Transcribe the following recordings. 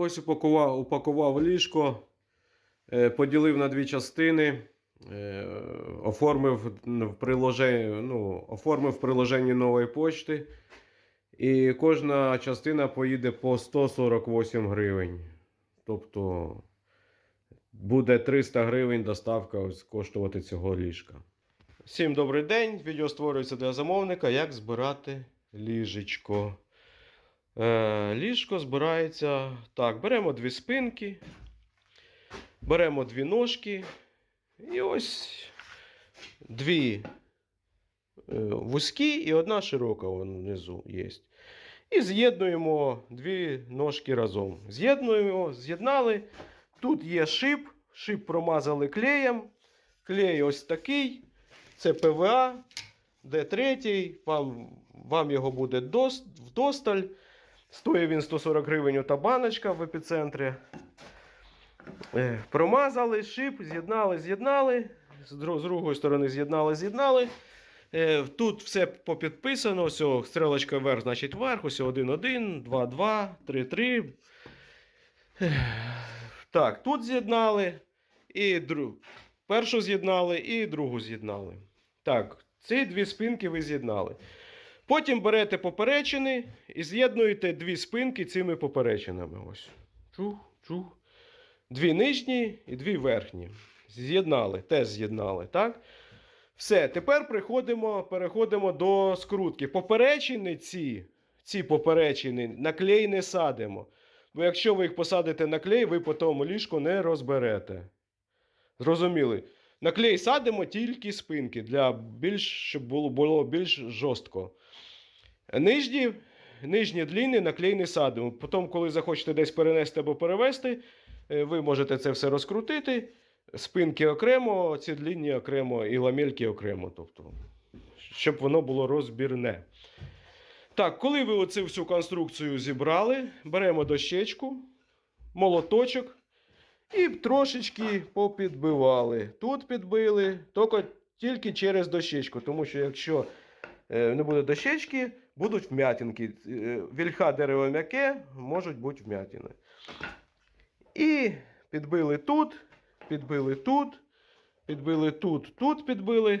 Ось упакував, упакував ліжко, е, поділив на дві частини, е, оформив в приложенні, ну, оформив в приложенні нової почти. І кожна частина поїде по 148 гривень. Тобто буде 300 гривень доставка ось коштувати цього ліжка. Всім добрий день. Відео створюється для замовника, як збирати ліжечко. Е, ліжко збирається так. Беремо дві спинки, беремо дві ножки. І ось дві е, вузькі і одна широка внизу є. І з'єднуємо дві ножки разом. З'єднуємо, з'єднали. Тут є шип, шип промазали клеєм. Клей ось такий. Це ПВА, Д3, вам, вам його буде вдосталь. Стоїть він 140 гривень ота баночка в епіцентрі. Е, Промазали шип, з'єднали, з'єднали. З другої сторони з'єднали, з'єднали. Е, Тут все попідписано. Ось о, стрілочка вверх, значить вверх. Ось 1-1, 2-2, 3-3. Так, тут з'єднали. І друг... першу з'єднали, і другу з'єднали. Так, ці дві спинки ви з'єднали. Потім берете поперечини і з'єднуєте дві спинки цими поперечинами. Ось. Чух, чух. Дві нижні і дві верхні. З'єднали, теж з'єднали, так? Все, тепер приходимо, переходимо до скрутки. Поперечини ці, ці поперечини на клей не садимо. Бо якщо ви їх посадите на клей, ви по тому ліжку не розберете. Зрозуміли? На клей садимо тільки спинки, для більш, щоб було, було більш жорстко. Нижні, нижні длінні на клей садимо. Потім, коли захочете десь перенести або перевести, е, ви можете це все розкрутити. Спинки окремо, ці длінні окремо і ламельки окремо. Тобто, щоб воно було розбірне. Так, коли ви оцю всю конструкцію зібрали, беремо дощечку, молоточок і трошечки попідбивали. Тут підбили, тільки, через дощечку, тому що якщо не буде дощечки, будуть вм'ятинки. Е, Вільха дерево м'яке, можуть бути вм'ятини. І підбили тут, підбили тут, підбили тут, тут підбили.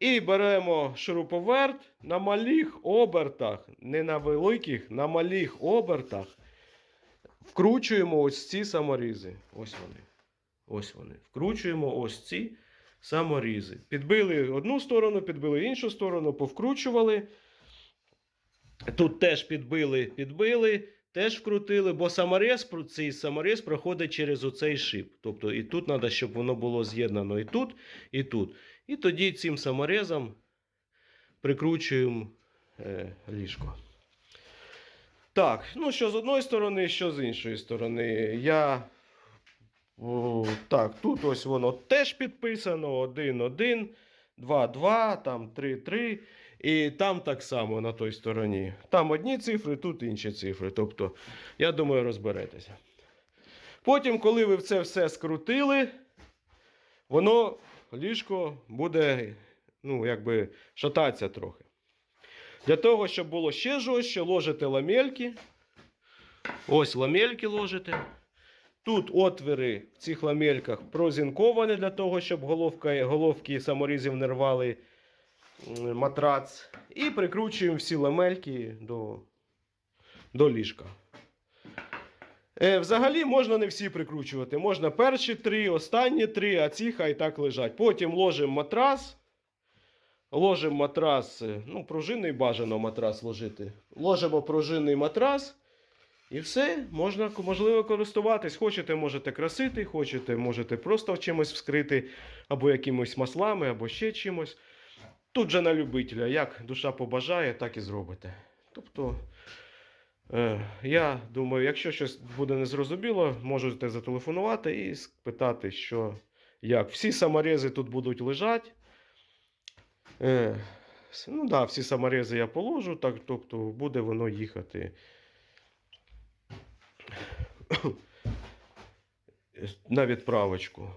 І беремо шуруповерт на малих обертах, не на великих, на малих обертах. Вкручуємо ось ці саморізи. Ось вони. Ось вони. Вкручуємо ось ці саморізи. Підбили одну сторону, підбили іншу сторону, повкручували. Тут теж підбили, підбили, теж вкрутили, бо саморез, цей саморез проходить через оцей шип. Тобто і тут треба, щоб воно було з'єднано і тут, і тут. І тоді цим саморезом прикручуємо е, ліжко. Так, ну що з одної сторони, що з іншої сторони. Я. Так, тут ось воно теж підписано: 1-1, 2-2, там 3-3. І там так само на той стороні. Там одні цифри, тут інші цифри. Тобто, я думаю, розберетеся. Потім, коли ви це все скрутили, воно ліжко буде, ну, якби шататися трохи. Для того, щоб було ще жорстче, ложите ламельки. Ось ламельки ложите. Тут отвори в цих ламельках прозінковані для того, щоб головка, головки саморізів не рвали матрац. І прикручуємо всі ламельки до, до ліжка. Е, взагалі можна не всі прикручувати. Можна перші три, останні три, а ці хай так лежать. Потім ложимо матрас. Ложимо матрас, е, ну, пружинний бажано матрас ложити. Ложимо пружинний матрас. І все, можна можливо користуватись. Хочете, можете красити, хочете, можете просто чимось вскрити, або якимось маслами, або ще чимось. Тут же на любителя, як душа побажає, так і зробите. Тобто, е, я думаю, якщо щось буде незрозуміло, можете зателефонувати і спитати, що як. Всі саморези тут будуть лежати. Е, ну да, всі саморези я положу, так, тобто буде воно їхати. на відправочку.